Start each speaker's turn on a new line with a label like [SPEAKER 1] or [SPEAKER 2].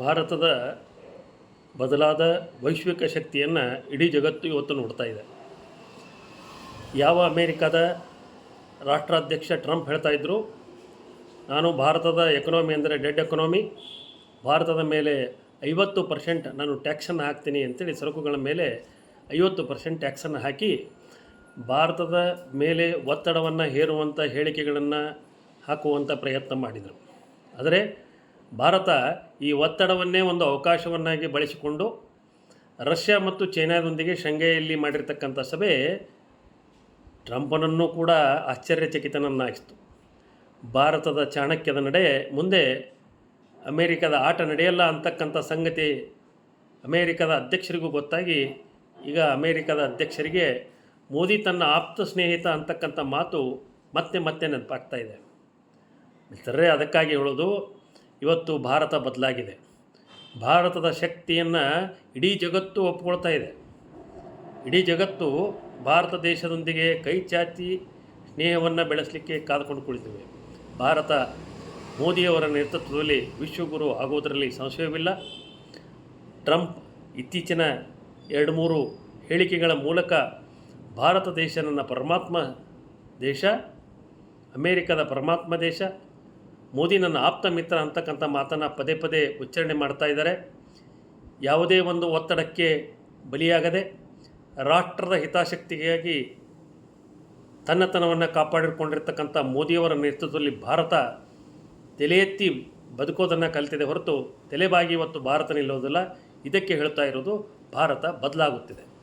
[SPEAKER 1] ಭಾರತದ ಬದಲಾದ ವೈಶ್ವಿಕ ಶಕ್ತಿಯನ್ನು ಇಡೀ ಜಗತ್ತು ಇವತ್ತು ನೋಡ್ತಾ ಇದೆ. ಯಾವ ಅಮೇರಿಕಾದ ರಾಷ್ಟ್ರಾಧ್ಯಕ್ಷ ಟ್ರಂಪ್ ಹೇಳ್ತಾ ಇದ್ದರು ನಾನು ಭಾರತದ ಎಕನಾಮಿ ಅಂದರೆ ಡೆಡ್ ಎಕನಾಮಿ, ಭಾರತದ ಮೇಲೆ ಐವತ್ತು ಪರ್ಸೆಂಟ್ ನಾನು ಟ್ಯಾಕ್ಸನ್ನು ಹಾಕ್ತೀನಿ ಅಂತೇಳಿ ಸರಕುಗಳ ಮೇಲೆ ಐವತ್ತು ಪರ್ಸೆಂಟ್ ಟ್ಯಾಕ್ಸನ್ನು ಹಾಕಿ ಭಾರತದ ಮೇಲೆ ಒತ್ತಡವನ್ನು ಹೇರುವಂಥ ಹೇಳಿಕೆಗಳನ್ನು ಹಾಕುವಂಥ ಪ್ರಯತ್ನ ಮಾಡಿದರು. ಆದರೆ ಭಾರತ ಈ ಒತ್ತಡವನ್ನೇ ಒಂದು ಅವಕಾಶವನ್ನಾಗಿ ಬಳಸಿಕೊಂಡು ರಷ್ಯಾ ಮತ್ತು ಚೈನಾದೊಂದಿಗೆ ಶಂಘೈಯಲ್ಲಿ ಮಾಡಿರ್ತಕ್ಕಂಥ ಸಭೆ ಟ್ರಂಪನನ್ನು ಕೂಡ ಆಶ್ಚರ್ಯಚಕಿತನನ್ನಾಗಿಸ್ತು. ಭಾರತದ ಚಾಣಕ್ಯದ ನಡೆ ಮುಂದೆ ಅಮೇರಿಕದ ಆಟ ನಡೆಯಲ್ಲ ಅಂತಕ್ಕಂಥ ಸಂಗತಿ ಅಮೇರಿಕದ ಅಧ್ಯಕ್ಷರಿಗೂ ಗೊತ್ತಾಗಿ, ಈಗ ಅಮೇರಿಕದ ಅಧ್ಯಕ್ಷರಿಗೆ ಮೋದಿ ತನ್ನ ಆಪ್ತ ಸ್ನೇಹಿತ ಅಂತಕ್ಕಂಥ ಮಾತು ಮತ್ತೆ ಮತ್ತೆ ನೆನಪಾಗ್ತಾ ಇದೆ. ಮಿತ್ರರೇ, ಅದಕ್ಕಾಗಿ ಹೇಳೋದು ಇವತ್ತು ಭಾರತ ಬದಲಾಗಿದೆ. ಭಾರತದ ಶಕ್ತಿಯನ್ನು ಇಡೀ ಜಗತ್ತು ಒಪ್ಕೊಳ್ತಾ ಇದೆ. ಇಡೀ ಜಗತ್ತು ಭಾರತ ದೇಶದೊಂದಿಗೆ ಕೈ ಚಾಚಿ ಸ್ನೇಹವನ್ನು ಬೆಳೆಸಲಿಕ್ಕೆ ಕಾದುಕೊಂಡು ಕುಳಿತಿವೆ ಭಾರತ ಮೋದಿಯವರ ನೇತೃತ್ವದಲ್ಲಿ ವಿಶ್ವಗುರು ಆಗುವುದರಲ್ಲಿ ಸಂಶಯವಿಲ್ಲ. ಟ್ರಂಪ್ ಇತ್ತೀಚಿನ ಎರಡು ಮೂರು ಹೇಳಿಕೆಗಳ ಮೂಲಕ ಭಾರತ ದೇಶ ನನ್ನ ಪರಮಾತ್ಮ ದೇಶ, ಅಮೇರಿಕದ ಪರಮಾತ್ಮ ದೇಶ ಮೋದಿ ನನ್ನ ಆಪ್ತ ಮಿತ್ರ ಅಂತಕ್ಕಂಥ ಮಾತನ್ನು ಪದೇ ಪದೇ ಉಚ್ಚಾರಣೆ ಮಾಡ್ತಾ ಇದ್ದಾರೆ. ಯಾವುದೇ ಒಂದು ಒತ್ತಡಕ್ಕೆ ಬಲಿಯಾಗದೆ ರಾಷ್ಟ್ರದ ಹಿತಾಸಕ್ತಿಗಾಗಿ ತನ್ನತನವನ್ನು ಕಾಪಾಡಿಕೊಂಡಿರ್ತಕ್ಕಂಥ ಮೋದಿಯವರ ನೇತೃತ್ವದಲ್ಲಿ ಭಾರತ ತಲೆ ಎತ್ತಿ ಬದುಕೋದನ್ನು ಕಲಿತಿದೆ ಹೊರತು ತಲೆಬಾಗಿ ಇವತ್ತು ಭಾರತ ನಿಲ್ಲೋದಿಲ್ಲ. ಇದಕ್ಕೆ ಹೇಳ್ತಾ ಇರೋದು ಭಾರತ ಬದಲಾಗುತ್ತಿದೆ.